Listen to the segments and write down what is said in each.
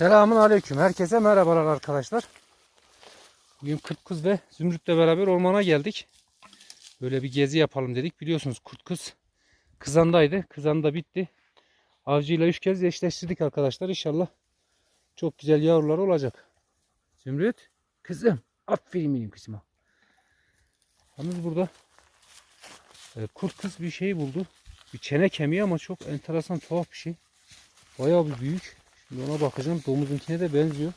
Selamun aleyküm. Herkese merhabalar arkadaşlar. Bugün Kurt Kız ve Zümrüt'le beraber ormana geldik. Böyle bir gezi yapalım dedik. Biliyorsunuz Kurt Kız kızandaydı. Kızan da bitti. Avcıyla üç kez eşleştirdik arkadaşlar. İnşallah çok güzel yavrular olacak. Zümrüt kızım. Aferin benim kızıma. Yalnız burada e, kurt kız bir şey buldu. Bir çene kemiği ama çok enteresan tuhaf bir şey. Bayağı bir büyük. Ona bakacağım. Domuzunkine de benziyor.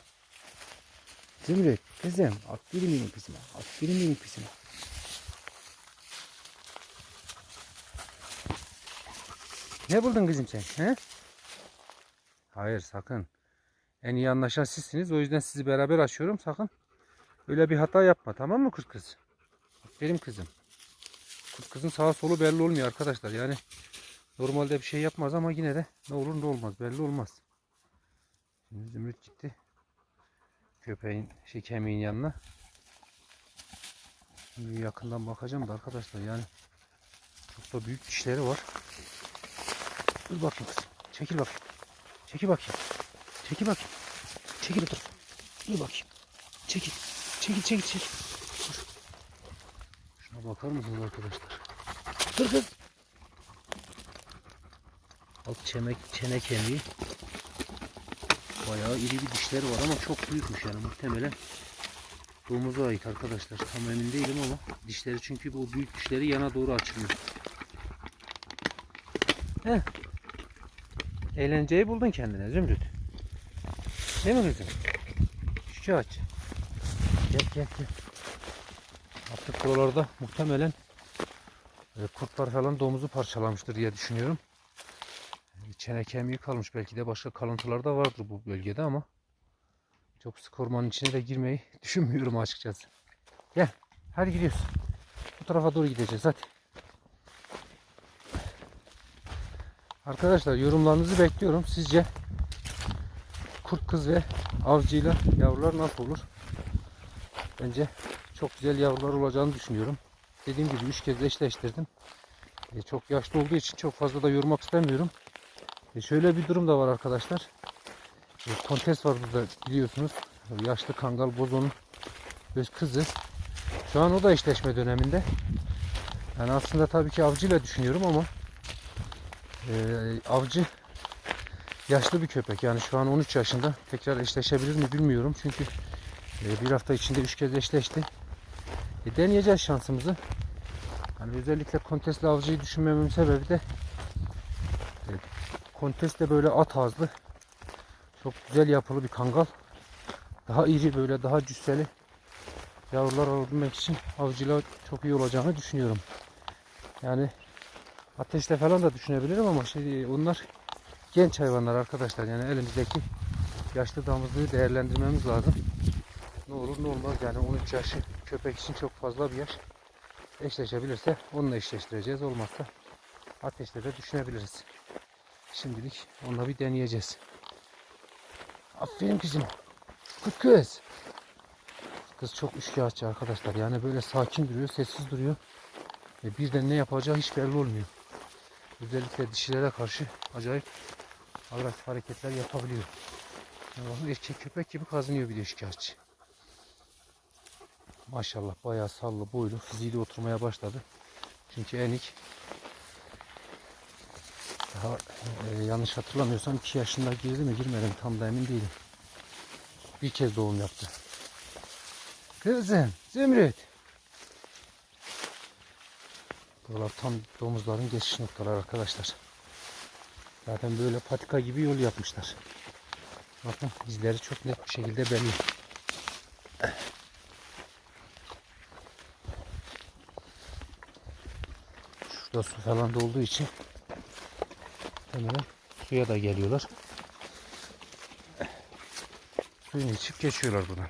Zümrüt kızım. Aferin benim kızıma. Aferin benim kızıma. Ne buldun kızım sen? He? Hayır sakın. En iyi anlaşan sizsiniz. O yüzden sizi beraber açıyorum. Sakın öyle bir hata yapma. Tamam mı kurt kız? Aferin kızım. Kurt kızın sağa solu belli olmuyor arkadaşlar. Yani normalde bir şey yapmaz ama yine de ne olur ne olmaz belli olmaz. Şimdi Zümrüt gitti. Köpeğin şey kemiğin yanına. Şimdi yakından bakacağım da arkadaşlar yani çok da büyük dişleri var. Dur bakayım kızım. Çekil bakayım. Çekil bakayım. Çekil bakayım. Çekil otur. Dur bakayım. Çekil. Çekil çekil çekil. Dur. Şuna bakar mısınız arkadaşlar? Dur kız. Alt çemek, çene kemiği. Bayağı iri bir dişleri var ama çok büyükmüş yani muhtemelen domuza ait arkadaşlar. Tam emin değilim ama dişleri çünkü bu büyük dişleri yana doğru açılıyor. Heh. Eğlenceyi buldun kendine Zümrüt. Değil mi kızım? Şu aç. Gel gel gel. Artık buralarda muhtemelen e, kurtlar falan domuzu parçalamıştır diye düşünüyorum. Çene kemiği kalmış. Belki de başka kalıntılar da vardır bu bölgede ama çok sık ormanın içine de girmeyi düşünmüyorum açıkçası. Gel. Hadi gidiyoruz. Bu tarafa doğru gideceğiz. Hadi. Arkadaşlar yorumlarınızı bekliyorum. Sizce kurt kız ve avcıyla yavrular nasıl olur? Bence çok güzel yavrular olacağını düşünüyorum. Dediğim gibi 3 kez eşleştirdim. E, çok yaşlı olduğu için çok fazla da yormak istemiyorum. E, şöyle bir durum da var arkadaşlar. E, kontes var burada biliyorsunuz. Yaşlı kangal bozonun öz kızı. Şu an o da eşleşme döneminde. Yani aslında tabii ki avcıyla düşünüyorum ama e, avcı yaşlı bir köpek. Yani şu an 13 yaşında. Tekrar eşleşebilir mi bilmiyorum. Çünkü e, bir hafta içinde 3 kez eşleşti. E, deneyeceğiz şansımızı. Hani özellikle kontesli avcıyı düşünmememin sebebi de e, kontes de böyle at ağızlı. Çok güzel yapılı bir kangal. Daha iri böyle daha cüsseli yavrular alabilmek için avcıyla çok iyi olacağını düşünüyorum. Yani ateşte falan da düşünebilirim ama şey onlar genç hayvanlar arkadaşlar. Yani elimizdeki yaşlı damızlığı değerlendirmemiz lazım. Ne olur ne olmaz yani 13 yaşı köpek için çok fazla bir yaş. Eşleşebilirse onunla eşleştireceğiz. Olmazsa ateşte de düşünebiliriz. Şimdilik onunla bir deneyeceğiz. Aferin kızım. Kız kız. Kız çok üçkağıtçı arkadaşlar. Yani böyle sakin duruyor, sessiz duruyor. Ve birden ne yapacağı hiç belli olmuyor. Özellikle dişilere karşı acayip agresif hareketler yapabiliyor. Yani erkek köpek gibi kazınıyor bir de şikayetçi. Maşallah bayağı sallı boylu fiziği oturmaya başladı. Çünkü enik daha e, yanlış hatırlamıyorsam 2 yaşında girdi mi girmedi mi tam da emin değilim. Bir kez doğum yaptı. Kızım Zümrüt. Buralar tam domuzların geçiş noktaları arkadaşlar. Zaten böyle patika gibi yol yapmışlar. Bakın izleri çok net bir şekilde belli. Şurada su falan da olduğu için hemen suya da geliyorlar. Suyunu içip geçiyorlar buradan.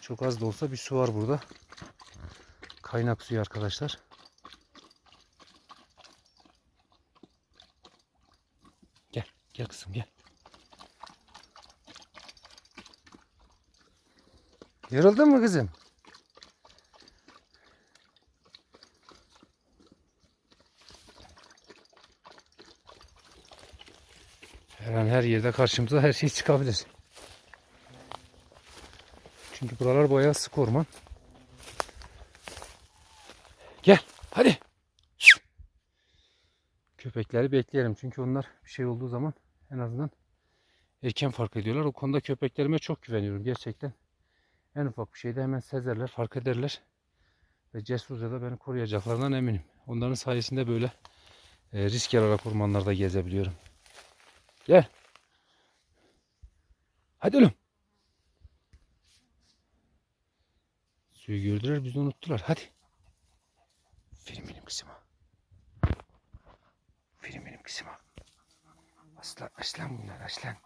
Çok az da olsa bir su var burada. Kaynak suyu arkadaşlar. Gel, gel kızım gel. Yoruldun mu kızım? Her an her yerde karşımıza her şey çıkabilir. Çünkü buralar bayağı sık orman. Gel hadi. Köpekleri bekleyelim çünkü onlar bir şey olduğu zaman en azından erken fark ediyorlar. O konuda köpeklerime çok güveniyorum gerçekten. En ufak bir şeyde hemen sezerler, fark ederler. Ve cesurca da beni koruyacaklarından eminim. Onların sayesinde böyle e, risk alarak ormanlarda gezebiliyorum. Gel. Hadi oğlum. Suyu gördüler bizi unuttular. Hadi. Aferin benim kızıma. Aferin benim kızıma. Aslan, aslan bunlar aslan.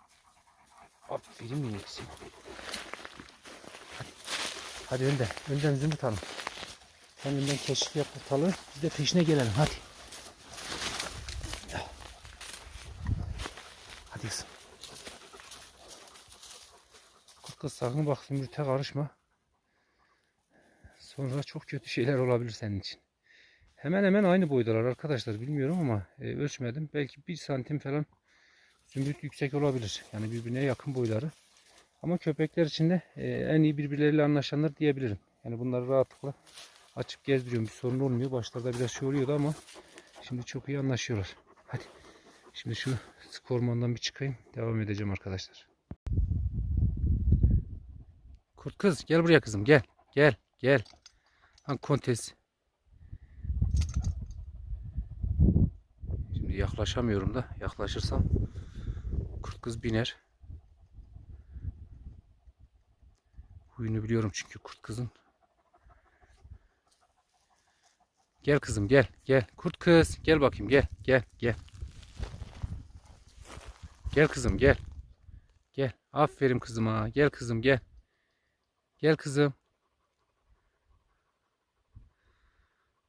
Aferin benim kızıma. Hadi. Hadi önden. Önden Zümrüt Hanım. Sen önden keşif yap ortalığı. Biz de peşine gelelim. Hadi. Kızım. Kız sakın bak Zümrüt'e karışma. Sonra çok kötü şeyler olabilir senin için. Hemen hemen aynı boydalar arkadaşlar. Bilmiyorum ama e, ölçmedim. Belki bir santim falan zümrüt yüksek olabilir. Yani birbirine yakın boyları. Ama köpekler için de e, en iyi birbirleriyle anlaşanlar diyebilirim. Yani bunları rahatlıkla açıp gezdiriyorum. Bir sorun olmuyor. Başlarda biraz şey oluyordu ama şimdi çok iyi anlaşıyorlar. Hadi. Şimdi şu sık ormandan bir çıkayım. Devam edeceğim arkadaşlar. Kurt kız gel buraya kızım gel. Gel gel. Lan kontes. Şimdi yaklaşamıyorum da. Yaklaşırsam kurt kız biner. Huyunu biliyorum çünkü kurt kızın. Gel kızım gel gel. Kurt kız gel bakayım gel gel gel. Gel kızım gel. Gel. Aferin kızıma. Gel kızım gel. Gel kızım.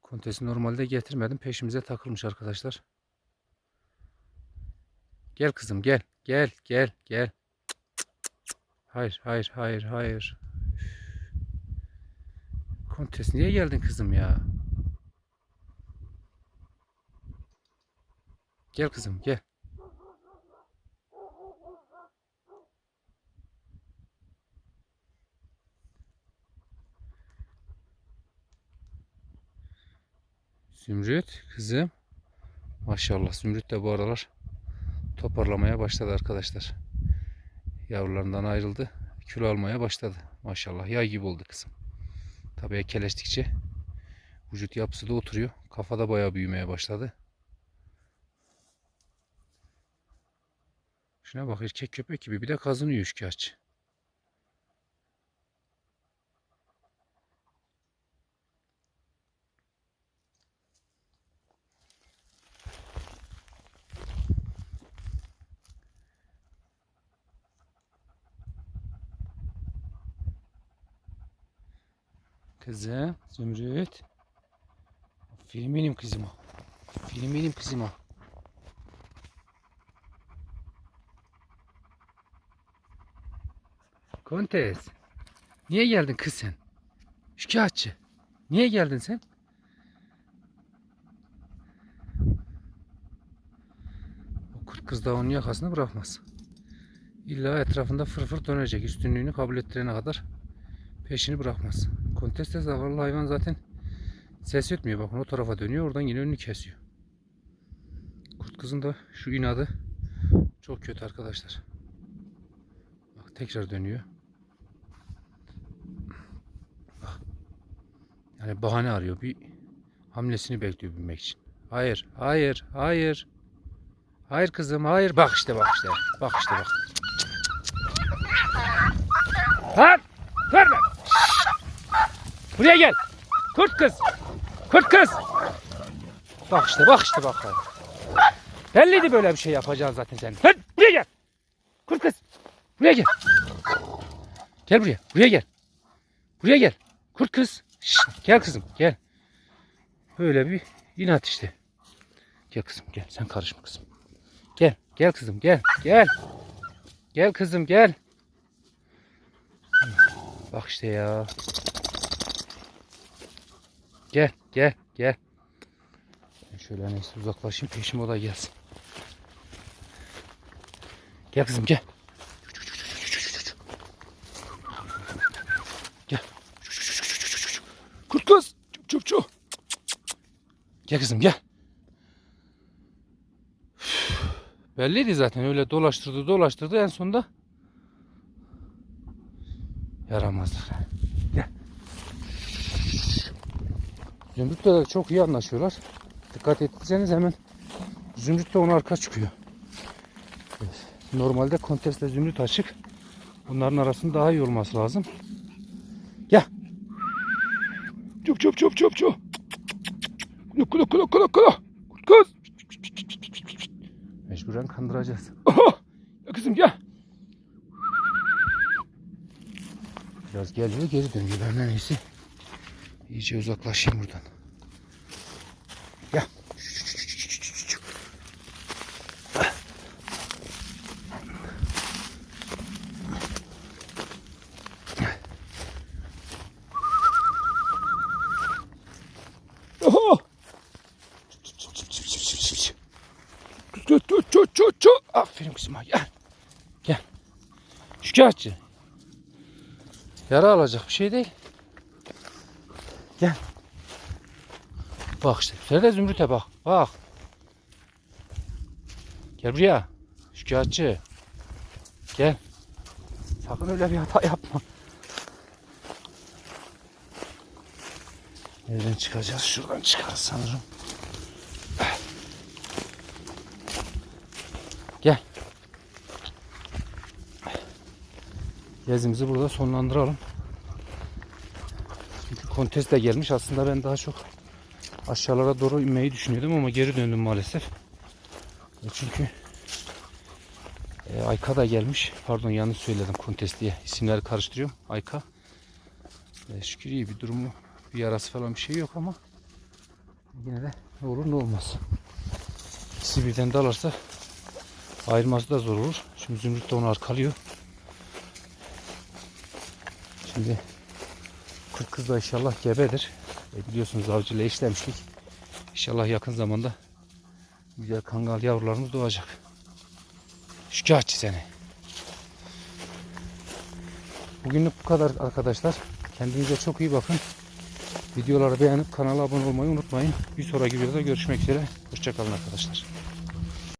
Kontesi normalde getirmedim. Peşimize takılmış arkadaşlar. Gel kızım gel. Gel gel gel. Hayır hayır hayır hayır. Kontes niye geldin kızım ya? Gel kızım gel. Zümrüt kızım. Maşallah Zümrüt de bu aralar toparlamaya başladı arkadaşlar. Yavrularından ayrıldı. Kilo almaya başladı. Maşallah yay gibi oldu kızım. Tabii ekeleştikçe vücut yapısı da oturuyor. Kafada bayağı büyümeye başladı. Şuna bak erkek köpek gibi bir de kazınıyor üçkağıtçı. Kızım, Zümrüt. Aferin benim kızıma. Aferin benim kızıma. Kontes. Niye geldin kız sen? Şikayetçi. Niye geldin sen? O kurt kız da onun yakasını bırakmaz. İlla etrafında fırfır dönecek. Üstünlüğünü kabul ettirene kadar peşini bırakmaz. Kontes de zavallı hayvan zaten ses etmiyor. Bakın o tarafa dönüyor. Oradan yine önünü kesiyor. Kurt kızın da şu inadı çok kötü arkadaşlar. Bak tekrar dönüyor. Bak. Yani bahane arıyor. Bir hamlesini bekliyor binmek için. Hayır, hayır, hayır. Hayır kızım, hayır. Bak işte, bak işte. Bak işte, bak. Lan! Verme! Buraya gel. Kurt kız. Kurt kız. Bak işte bak işte bak. Belliydi böyle bir şey yapacağın zaten sen. Hadi buraya gel. Kurt kız. Buraya gel. Gel buraya. Buraya gel. Buraya gel. Kurt kız. Şşt, gel kızım gel. Böyle bir inat işte. Gel kızım gel. Sen karışma kızım. Gel. Gel kızım gel. Gel. Gel kızım gel. Bak işte ya. Gel, gel, gel. Ben şöyle neyse uzaklaşayım peşime o da gelsin. Gel kızım gel. Gel. Kurt kız. Çup çup çup. Gel kızım gel. Belliydi zaten öyle dolaştırdı dolaştırdı en sonunda yaramazlar. Gel. Zümrüt'le de çok iyi anlaşıyorlar. Dikkat ettiyseniz hemen Zümrüt de ona arka çıkıyor. Normalde kontestle Zümrüt açık. Bunların arasında daha iyi olması lazım. Gel. Çöp çöp çöp çöp çöp. Kula kula kula kula kula. Kız. Mecburen kandıracağız. Aha. Ya kızım gel. Biraz geliyor geri dönüyor. Ben en iyisi iyice uzaklaşayım buradan. Gel. Oho! Çö. Aferin kızıma gel. Gel. Şikayetçi. Yara alacak bir şey değil. Gel. Bak işte. Sen de zümrüte bak. Bak. Gel buraya. Şikayetçi. Gel. Sakın öyle bir hata yapma. Nereden çıkacağız? Şuradan çıkarız sanırım. Gel. Gezimizi burada sonlandıralım. Kontes de gelmiş. Aslında ben daha çok aşağılara doğru inmeyi düşünüyordum ama geri döndüm maalesef. E Çünkü e, Ayka da gelmiş. Pardon yanlış söyledim kontes diye. İsimleri karıştırıyorum. Ayka. E, şükür iyi bir durumu bir yarası falan bir şey yok ama yine de ne olur ne olmaz. İkisi birden dalarsa ayırması da zor olur. Şimdi Zümrüt de onu arkalıyor. Şimdi kurt kız da inşallah gebedir. E biliyorsunuz avcıyla işlemiştik. İnşallah yakın zamanda güzel kangal yavrularımız doğacak. Şikayetçi seni. Bugünlük bu kadar arkadaşlar. Kendinize çok iyi bakın. Videoları beğenip kanala abone olmayı unutmayın. Bir sonraki videoda görüşmek üzere. Hoşçakalın arkadaşlar.